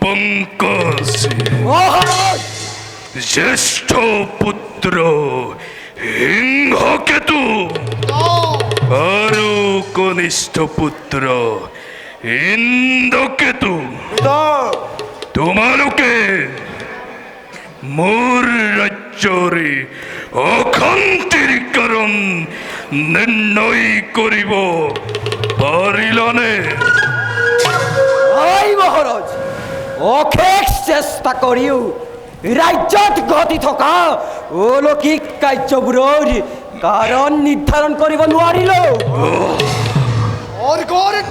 পঙ্কজ মহারাজ! জ্যেষ্ঠ পুত্র সিংহকেতু। আরও কনিষ্ঠ পুত্র ইন্দ্রকেতু। তোমালোকে মোৰ ৰাজ্যৰে অশান্তিৰ কাৰণ নিৰ্ণয় কৰিব পাৰিলানে অশেষ চেষ্টা কৰিও ৰাজ্যত ঘটি থকা অলৌকিক কাৰ্যবোৰৰ কাৰণ নিৰ্ধাৰণ কৰিব নোৱাৰিলো। ও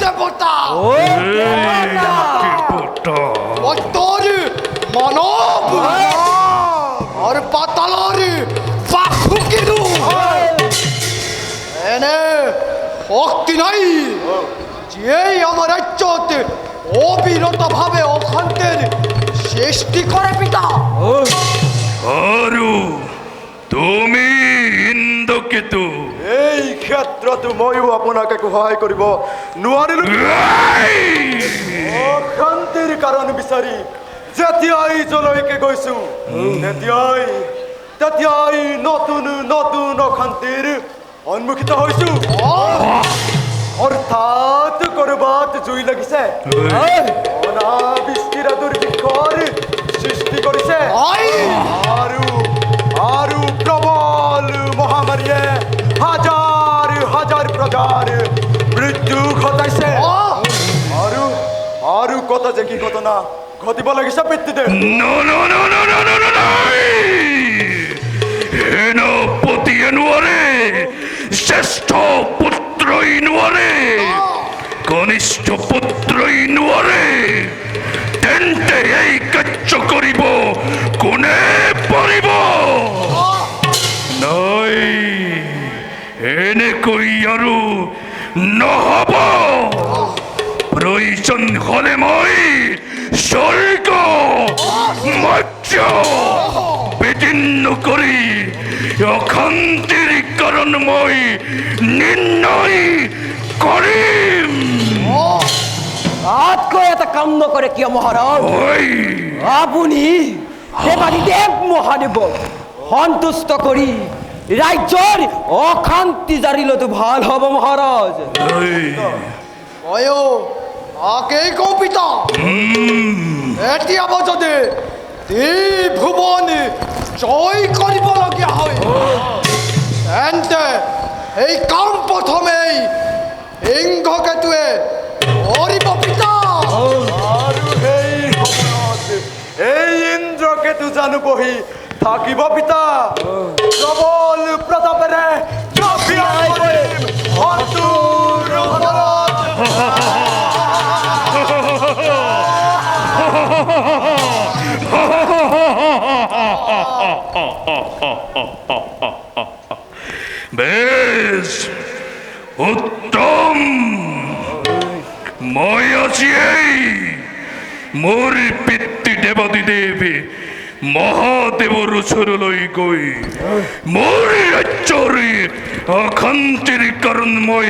দেৱতা। অন্তর মানব আর পাতালর পাখুকিরু এনে শক্তি নাই। যেই আমার রাজ্যত অবিরত ভাবে অশান্তির সৃষ্টি করে পিতা। আৰু তুমি ইন্দ্ৰকেতু এই ক্ষেত্ৰত ময়ো আপোনাক সহায় কৰিব নোৱাৰিলো অশান্তিৰ কাৰণ বিচাৰি যেতিয়াই যলৈকে গৈছো তেতিয়াই তেতিয়াই নতুন নতুন অশান্তিৰ সন্মুখীত হৈছো। কৰবাত জুই লাগিছে অনাবৃষ্টিৰে দুৰ্ভিক্ষৰ সৃষ্টি কৰিছে আই আৰু আৰু প্ৰবল মহামাৰীয়ে হাজাৰ হাজাৰ প্ৰজাৰ মৃত্যু ঘটাইছে। আৰু আৰু কত যে কি ঘটনা ঘটিব লাগিছে no! সেনাপতিয়ে নোৱাৰে জ্যেষ্ঠ পুত্ৰই নোৱাৰে কনিষ্ঠ পুত্ৰই নোৱাৰে তেন্তে এই কাৰ্য কৰিব কোনে পাৰিব নাই এনেকৈ আৰু নহ'ব। প্ৰয়োজন হলে মই স্বৰ্গ মৰ্য বিচ্ছিন্ন কৰি অশান্তিৰ কাৰণ মই নিৰ্ণয় কৰিম তাতকৈ এটা কাম নকৰে কিয় মহাৰাজ ঐ আপুনি দেৱাদিদেৱ মহাদেৱক সন্তুষ্ট কৰি ৰাজ্যৰ অশান্তি জাৰিলেতো ভালো হ'ব মহাৰাজ ঐ অয়ো আগেই কও পিতা এতিয়া যদি ভুবন জয় কৰিবলগীয়া হয়। তেন্তে এই কাম সিংহকেতুৱে কৰিব পিতা। আৰু সেই সময়ত এই ইন্দ্ৰকেতু জানো বহি থাকিব পিতা শত্ৰুৰ ওপৰত। বেশ। উত্তম। মই আজি এই মোৰ পিতৃ দেৱতী দেৱী মহাদেৱৰ ওচৰলৈ গৈ মোৰ ৰাজ্যৰ অশান্তিৰ কাৰণ মই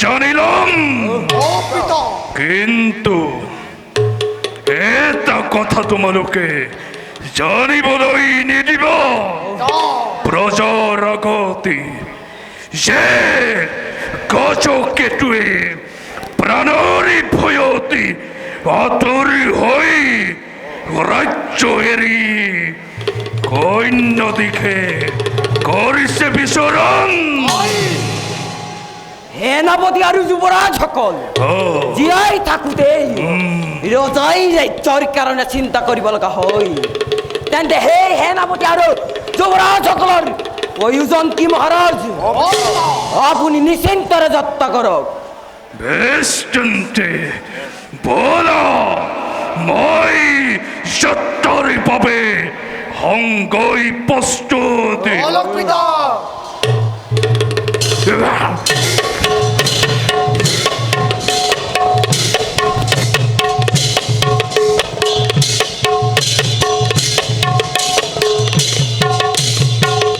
জানি ল'ম কিন্তু এটা কথা তোমালোকে জানিবলৈ নিদিব। প্ৰজাৰ আগতে যে গজকেতুৱে প্ৰাণৰী ভয়তি আঁতৰি হৈ ৰাজ্য এৰি অন্য দিশে কৰিছে বিচৰণ সেনাপতি আৰু যুৱৰাজসকল অ' জীয়াই থাকোঁতেই ৰজাই ৰাজ্যৰ কাৰণে চিন্তা কৰিব লগা হয় তেন্তে সেই সেনাপতি আৰু যুৱৰাজসকলৰ প্রয়োজন কি মহারাজ? আপনি নিশ্চিন্তরে যাত্রা করক বেশ চিন্তে বলো মই সত্তরি পাবে হঙ্গই প্রস্তুত। অলক্ষিতা